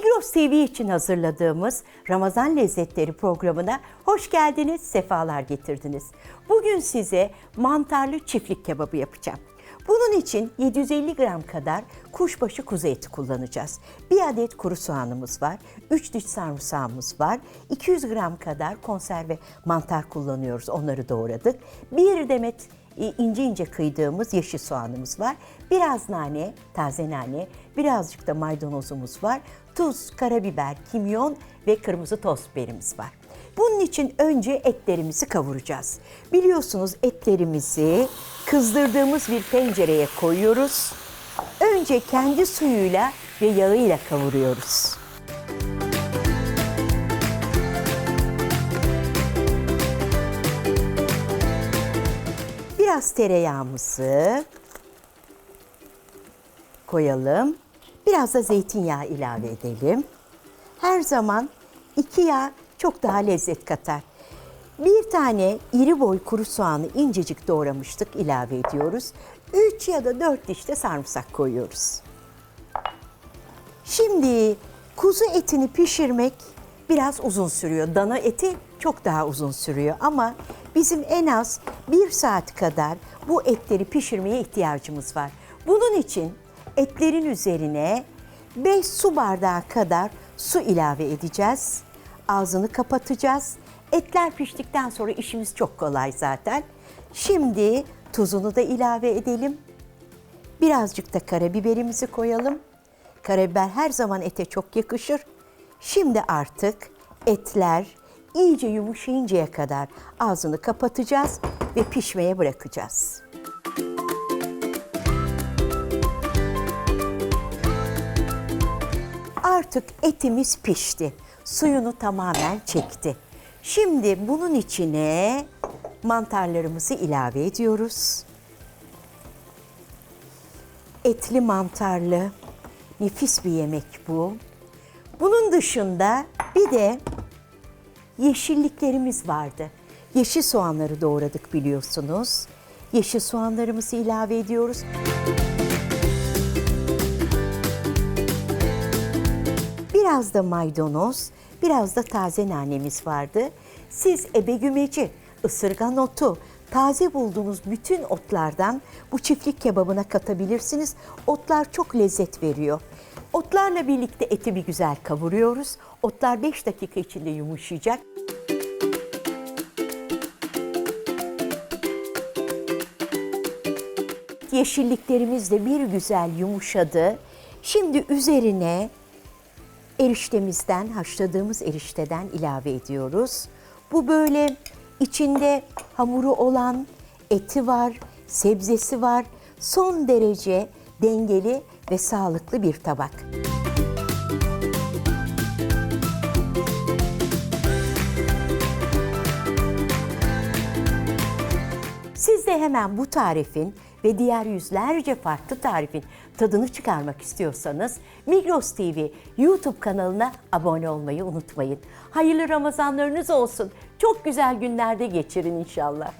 Migros TV için hazırladığımız Ramazan Lezzetleri programına hoş geldiniz, sefalar getirdiniz. Bugün size mantarlı çiftlik kebabı yapacağım. Bunun için 750 gram kadar kuşbaşı kuzu eti kullanacağız. Bir adet kuru soğanımız var, 3 diş sarımsağımız var, 200 gram kadar konserve mantar kullanıyoruz, onları doğradık. Bir demet ince ince kıydığımız yeşil soğanımız var. Biraz nane, taze nane, birazcık da maydanozumuz var. Tuz, karabiber, kimyon ve kırmızı toz biberimiz var. Bunun için önce etlerimizi kavuracağız. Biliyorsunuz etlerimizi kızdırdığımız bir tencereye koyuyoruz. Önce kendi suyuyla ve yağıyla kavuruyoruz. Biraz tereyağımızı koyalım. Biraz da zeytinyağı ilave edelim. Her zaman iki yağ çok daha lezzet katar. Bir tane iri boy kuru soğanı incecik doğramıştık ilave ediyoruz. Üç ya da dört diş de sarımsak koyuyoruz. Şimdi kuzu etini pişirmek biraz uzun sürüyor. Dana eti çok daha uzun sürüyor ama bizim en az bir saat kadar bu etleri pişirmeye ihtiyacımız var. Bunun için etlerin üzerine 5 su bardağı kadar su ilave edeceğiz. Ağzını kapatacağız. Etler piştikten sonra işimiz çok kolay zaten. Şimdi tuzunu da ilave edelim. Birazcık da karabiberimizi koyalım. Karabiber her zaman ete çok yakışır. Şimdi artık etler iyice yumuşayıncaya kadar ağzını kapatacağız ve pişmeye bırakacağız. Artık etimiz pişti. Suyunu tamamen çekti. Şimdi bunun içine mantarlarımızı ilave ediyoruz. Etli mantarlı nefis bir yemek bu. Bunun dışında bir de yeşilliklerimiz vardı. Yeşil soğanları doğradık biliyorsunuz. Yeşil soğanlarımızı ilave ediyoruz. Biraz da maydanoz, biraz da taze nanemiz vardı. Siz ebegümeci, ısırgan otu, taze bulduğunuz bütün otlardan bu çiftlik kebabına katabilirsiniz. Otlar çok lezzet veriyor. Otlarla birlikte eti bir güzel kavuruyoruz. Otlar 5 dakika içinde yumuşayacak. Yeşilliklerimiz de bir güzel yumuşadı. Şimdi üzerine eriştemizden, haşladığımız erişteden ilave ediyoruz. Bu böyle içinde hamuru olan eti var, sebzesi var. Son derece dengeli ve sağlıklı bir tabak. De hemen bu tarifin ve diğer yüzlerce farklı tarifin tadını çıkarmak istiyorsanız Migros TV YouTube kanalına abone olmayı unutmayın. Hayırlı Ramazanlarınız olsun. Çok güzel günlerde geçirin inşallah.